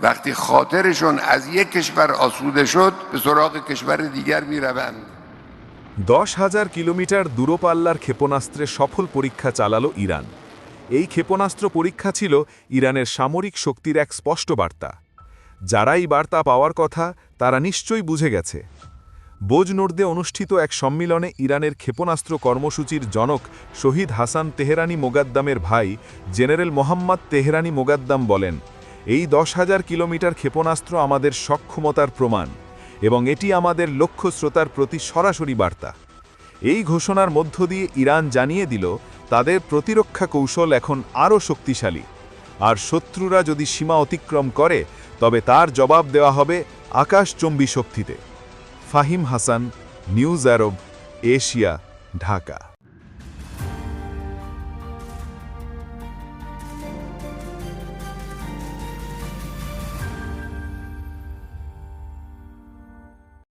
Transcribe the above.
وقتی خاطرشون از یک کشور آسوده شد به سراغ کشور دیگر میروند দশ হাজার কিলোমিটার দূরপাল্লার ক্ষেপণাস্ত্রে সফল পরীক্ষা চালালো ইরান এই ক্ষেপণাস্ত্র পরীক্ষা ছিল ইরানের সামরিক শক্তির এক স্পষ্ট বার্তা যারা এই বার্তা পাওয়ার কথা তারা নিশ্চয়ই বুঝে গেছে বোজনোর্দে অনুষ্ঠিত এক সম্মিলনে ইরানের ক্ষেপণাস্ত্র কর্মসূচির জনক শহীদ হাসান তেহরানি মোগাদ্দামের ভাই জেনারেল মোহাম্মদ তেহরানি মোগাদ্দাম বলেন এই দশ হাজার কিলোমিটার ক্ষেপণাস্ত্র আমাদের সক্ষমতার প্রমাণ, এবং এটি আমাদের লক্ষ্য শ্রোতার প্রতি সরাসরি বার্তা। এই ঘোষণার মধ্য দিয়ে ইরান জানিয়ে দিল, তাদের প্রতিরক্ষা কৌশল এখন আরও শক্তিশালী। আর শত্রুরা যদি সীমা অতিক্রম করে, তবে তার জবাব দেওয়া হবে আকাশচম্বী শক্তিতে। Fahim Hasan, news Arab, Asia, Dhaka.